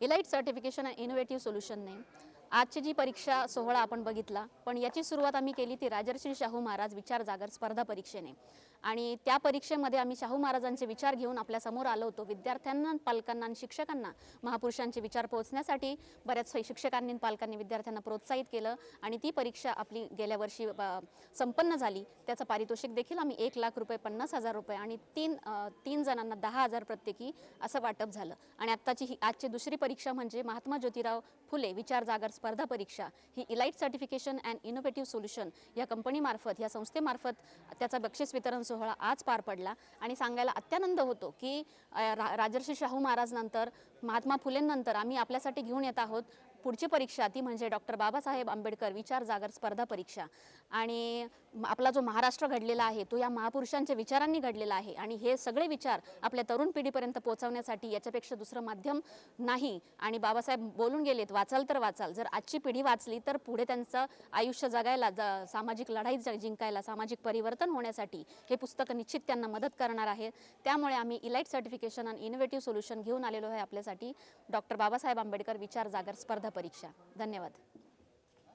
Elite certification and innovative सोल्युशनने आजची जी परीक्षा सोहळा आपण बघितला पण याची सुरुवात आम्ही केली ती राजर्षी शाहू महाराज विचार जागर स्पर्धा परीक्षेने. आणि त्या परीक्षेमध्ये आम्ही शाहू महाराजांचे विचार घेऊन आपल्यासमोर आलो होतो. विद्यार्थ्यांना पालकांना आणि शिक्षकांना महापुरुषांचे विचार पोहोचण्यासाठी बऱ्याच शिक्षकांनी पालकांनी विद्यार्थ्यांना प्रोत्साहित केलं आणि ती परीक्षा आपली गेल्या वर्षी संपन्न झाली. त्याचं पारितोषिक देखील आम्ही एक लाख रुपये पन्नास हजार रुपये आणि तीन तीन जणांना दहा हजार प्रत्येकी असं वाटप झालं. आणि आत्ताची ही आजची दुसरी परीक्षा म्हणजे महात्मा ज्योतिराव फुले विचार जागर स्पर्धा परीक्षा ही elite certification and innovative solution या कंपनीमार्फत या संस्थेमार्फत त्याचा बक्षीस वितरण सोहळा आज पार पडला. आणि सांगायला अत्यानंद होतो की रा राजर्षी शाहू महाराज नंतर महात्मा फुलेंनंतर आम्ही आपल्यासाठी घेऊन येत आहोत. पुढची परीक्षा ती म्हणजे डॉक्टर बाबासाहेब आंबेडकर विचार जागर स्पर्धा परीक्षा. आणि आपला जो महाराष्ट्र घडलेला आहे तो या महापुरुषांच्या विचारांनी घडलेला आहे. आणि हे सगळे विचार आपल्या तरुण पिढीपर्यंत पोहोचवण्यासाठी याच्यापेक्षा दुसरं माध्यम नाही. आणि बाबासाहेब बोलून गेलेत वाचाल तर वाचाल. जर आजची पिढी वाचली तर पुढे त्यांचं आयुष्य जगायला ज- सामाजिक लढाई ज- जिंकायला सामाजिक परिवर्तन होण्यासाठी हे पुस्तक निश्चित त्यांना मदत करणार आहे. त्यामुळे आम्ही इलाइट सर्टिफिकेशन आणि इनोव्हेटिव्ह सोल्युशन घेऊन आलेलो आहे आपल्यासाठी. डॉक्टर बाबासाहेब आंबेडकर विचार जागर स्पर्धा परीक्षा. धन्यवाद.